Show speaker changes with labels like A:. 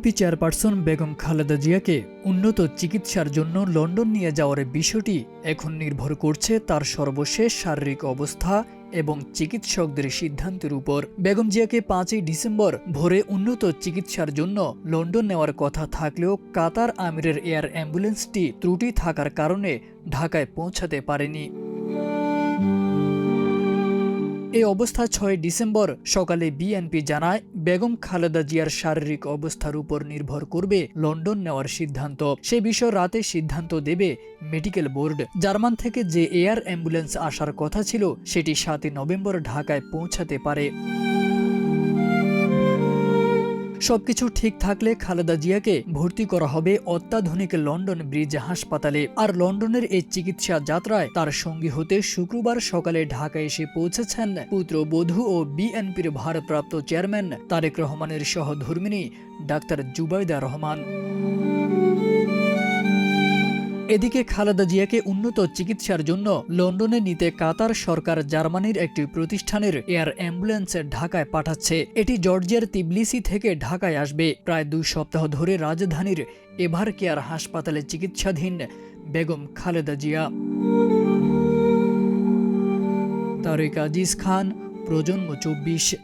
A: BNP chairperson Begum Khaleda জিয়াকে উন্নত চিকিৎসার জন্য লন্ডন নিয়ে যাওয়ার বিষয়টি এখন নির্ভর করছে তার সর্বশেষ শারীরিক অবস্থা এবং চিকিৎসকদের সিদ্ধান্তের উপর। বেগম জিয়াকে পাঁচই ডিসেম্বর ভোরে উন্নত চিকিৎসার জন্য লন্ডন নেওয়ার কথা থাকলেও কাতার আমিরের এয়ার অ্যাম্বুলেন্সটি ত্রুটি থাকার কারণে ঢাকায় পৌঁছাতে পারেনি। এই অবস্থা ছয় ডিসেম্বর সকালে বিএনপি জানায় বেগম খালেদা জিয়ার শারীরিক অবস্থার উপর নির্ভর করবে লন্ডন নেওয়ার সিদ্ধান্ত। সে বিষয়ে রাতে সিদ্ধান্ত দেবে মেডিকেল বোর্ড। জার্মান থেকে যে এয়ার অ্যাম্বুলেন্স আসার কথা ছিল, সেটি সাতই নভেম্বর ঢাকায় পৌঁছাতে পারে। সবকিছু ঠিক থাকলে খালেদা জিয়াকে ভর্তি করা হবে অত্যাধুনিক লন্ডন ব্রিজ হাসপাতালে। আর লন্ডনের এই চিকিৎসা যাত্রায় তার সঙ্গী হতে শুক্রবার সকালে ঢাকা এসে পৌঁছেছেন পুত্র বধূ ও বিএনপির ভারপ্রাপ্ত চেয়ারম্যান তারেক রহমানের সহধর্মিনী ডাক্তার জুবাইদা রহমান। এদিকে খালেদা জিয়াকে উন্নত চিকিৎসার জন্য লন্ডনে নিতে কাতার সরকার জার্মানির একটি প্রতিষ্ঠানের এয়ার অ্যাম্বুলেন্স ঢাকায় পাঠাচ্ছে। এটি জর্জিয়ার তিবলিসি থেকে ঢাকায় আসবে। প্রায় দুই সপ্তাহ ধরে রাজধানীর এভার কেয়ার হাসপাতালে চিকিৎসাধীন বেগম খালেদা জিয়া। তারেক আজিজ খান, প্রজন্ম চব্বিশ।